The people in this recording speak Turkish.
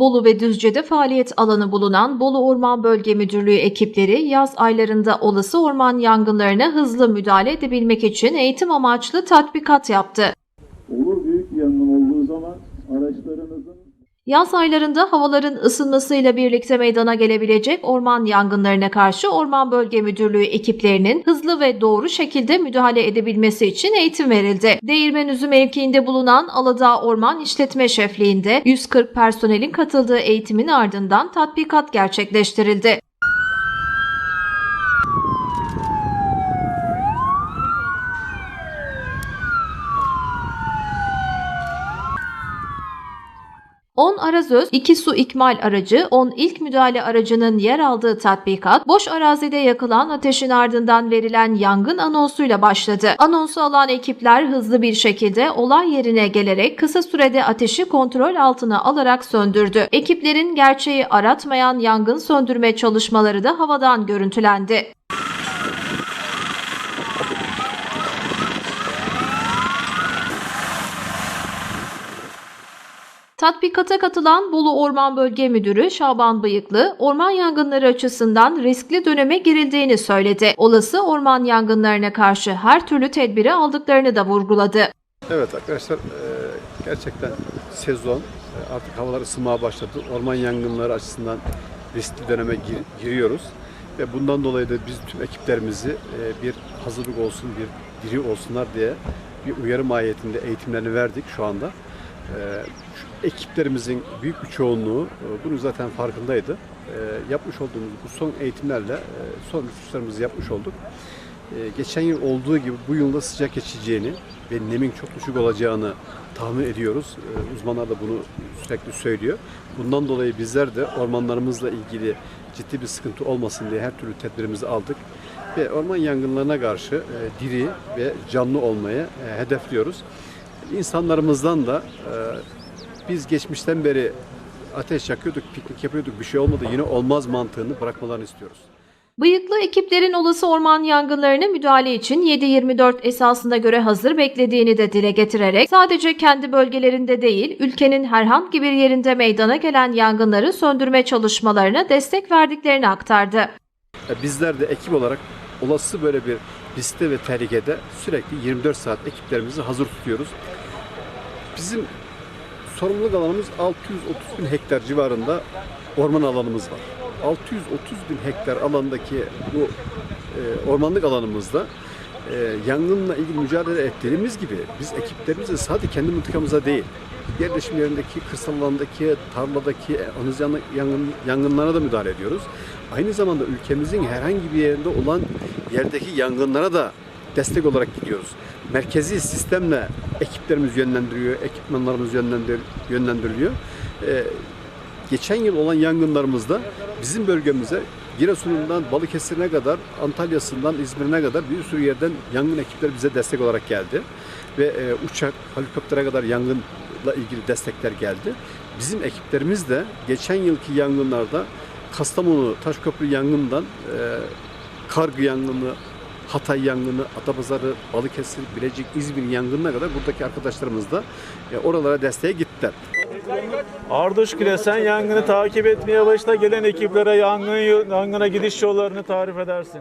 Bolu ve Düzce'de faaliyet alanı bulunan Bolu Orman Bölge Müdürlüğü ekipleri yaz aylarında olası orman yangınlarına hızlı müdahale edebilmek için eğitim amaçlı tatbikat yaptı. Olur büyük yangın olduğu zaman araçlarınızın Yaz aylarında havaların ısınmasıyla birlikte meydana gelebilecek orman yangınlarına karşı Orman Bölge Müdürlüğü ekiplerinin hızlı ve doğru şekilde müdahale edebilmesi için eğitim verildi. Değirmenüzü mevkiinde bulunan Aladağ Orman İşletme Şefliği'nde 140 personelin katıldığı eğitimin ardından tatbikat gerçekleştirildi. On arazöz, 2 su ikmal aracı, 10 ilk müdahale aracının yer aldığı tatbikat, boş arazide yakılan ateşin ardından verilen yangın anonsuyla başladı. Anonsu alan ekipler hızlı bir şekilde olay yerine gelerek kısa sürede ateşi kontrol altına alarak söndürdü. Ekiplerin gerçeği aratmayan yangın söndürme çalışmaları da havadan görüntülendi. Tatbikata katılan Bolu Orman Bölge Müdürü Şaban Bıyıklı, orman yangınları açısından riskli döneme girildiğini söyledi. Olası orman yangınlarına karşı her türlü tedbiri aldıklarını da vurguladı. Evet arkadaşlar e, gerçekten sezon e, artık havalar ısınmaya başladı. Orman yangınları açısından riskli döneme gir- giriyoruz. Ve bundan dolayı da biz tüm ekiplerimizi e, bir hazırlık olsun, bir diri olsunlar diye bir uyarı mahiyetinde eğitimlerini verdik şu anda. E, şu ekiplerimizin büyük bir çoğunluğu e, bunun zaten farkındaydı. E, yapmış olduğumuz bu son eğitimlerle e, son uçuşlarımızı yapmış olduk. Ee, geçen yıl olduğu gibi bu yılda sıcak geçeceğini ve nemin çok düşük olacağını tahmin ediyoruz. Ee, uzmanlar da bunu sürekli söylüyor. Bundan dolayı bizler de ormanlarımızla ilgili ciddi bir sıkıntı olmasın diye her türlü tedbirimizi aldık. Ve orman yangınlarına karşı e, diri ve canlı olmaya e, hedefliyoruz. İnsanlarımızdan da e, biz geçmişten beri ateş yakıyorduk, piknik yapıyorduk, bir şey olmadı yine olmaz mantığını bırakmalarını istiyoruz. Bıyıklı ekiplerin olası orman yangınlarına müdahale için 7-24 esasına göre hazır beklediğini de dile getirerek sadece kendi bölgelerinde değil ülkenin herhangi bir yerinde meydana gelen yangınları söndürme çalışmalarına destek verdiklerini aktardı. Ya Bizler de ekip olarak olası böyle bir riskte ve tehlikede sürekli 24 saat ekiplerimizi hazır tutuyoruz. Bizim sorumluluk alanımız 630 bin hektar civarında orman alanımız var. 630 bin hektar alandaki bu e, ormanlık alanımızda e, yangınla ilgili mücadele ettiğimiz gibi biz ekiplerimize sadece kendi mıntıkamıza değil, yerleşim yerindeki, kırsal alandaki, tarladaki anız yangın, yangın, yangınlara da müdahale ediyoruz. Aynı zamanda ülkemizin herhangi bir yerinde olan yerdeki yangınlara da destek olarak gidiyoruz. Merkezi sistemle ekiplerimiz yönlendiriyor, ekipmanlarımız yönlendir, yönlendiriliyor. Ee, geçen yıl olan yangınlarımızda bizim bölgemize Giresun'undan Balıkesir'ine kadar, Antalya'sından İzmir'ine kadar bir sürü yerden yangın ekipleri bize destek olarak geldi. Ve e, uçak, helikoptere kadar yangınla ilgili destekler geldi. Bizim ekiplerimiz de geçen yılki yangınlarda Kastamonu Taşköprü yangından e, Kargı yangını, Hatay yangını, Atapazarı, Balıkesir, Bilecik, İzmir yangınına kadar buradaki arkadaşlarımız da e, oralara desteğe gittiler. Arduç Kilesen yangını takip etmeye başla gelen ekiplere yangın, yangına gidiş yollarını tarif edersin.